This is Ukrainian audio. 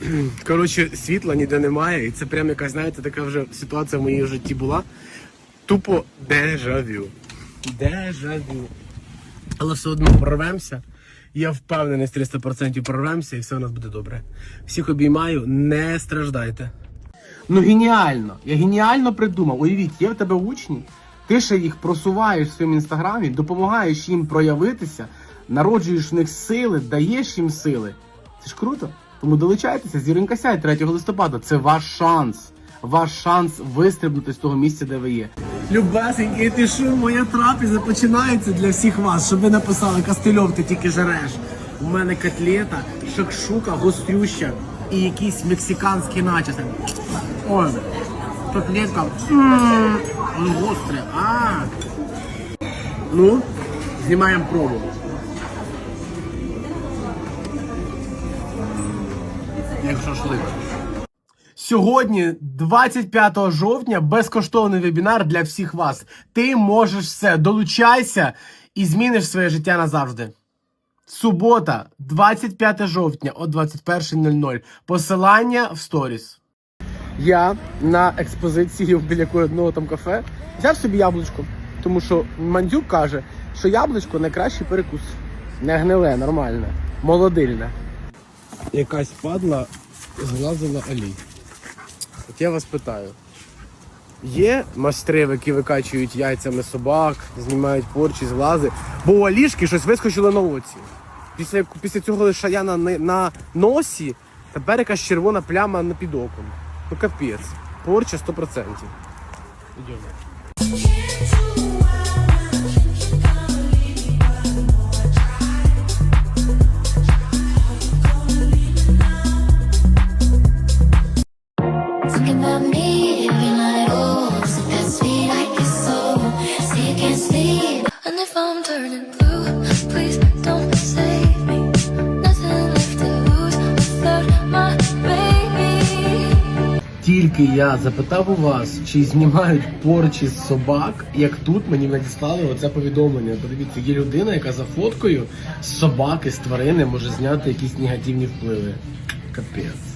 Коротше, світла ніде немає, і це прям якась, знаєте, така вже ситуація в моїй житті була. Тупо дежавю. Дежавю. Але все одно прорвемося. Я впевнений з 300% прорвемося і все у нас буде добре. Всіх обіймаю, не страждайте. Ну геніально. Я геніально придумав. Уявіть, є в тебе учні, ти ще їх просуваєш в своєму інстаграмі, допомагаєш їм проявитися, народжуєш в них сили, даєш їм сили. Це ж круто. Тому долучайтеся, зіронька сяй 3 листопада. Це ваш шанс. Ваш шанс вистрибнути з того місця, де ви є. Любесенький, ти що, моя трапеза починається для всіх вас, щоб ви написали Костельов, ти тільки жареш. У мене котлета, шакшука, гострюща і якісь мексиканські начоси. Ой, котлетка. Гостре. А. Ну, знімаємо пробу. Шашлик. Сьогодні, 25 жовтня, безкоштовний вебінар для всіх вас. Ти можеш все. Долучайся і зміниш своє життя назавжди. Субота, 25 жовтня о 21.00. Посилання в сторіс. Я на експозиції біля одного там кафе взяв собі яблучко, тому що мандюк каже, що яблучко найкращий перекус. Не гниле, нормальне, молодильне. Якась падла зглазила олій. От я вас питаю. Є майстри, які викачують яйцями собак, знімають порчі, зглази, бо у Алішки щось вискочило на оці. Після, після цього лишая на, на носі, тепер якась червона пляма на під оком. Ну капець. Порча 100%. Йдемо. Тільки я запитав у вас, чи знімають порчі з собак, як тут мені надіслали оце повідомлення. Подивіться, є людина, яка за фоткою з собаки, з тварини може зняти якісь негативні впливи. Капець.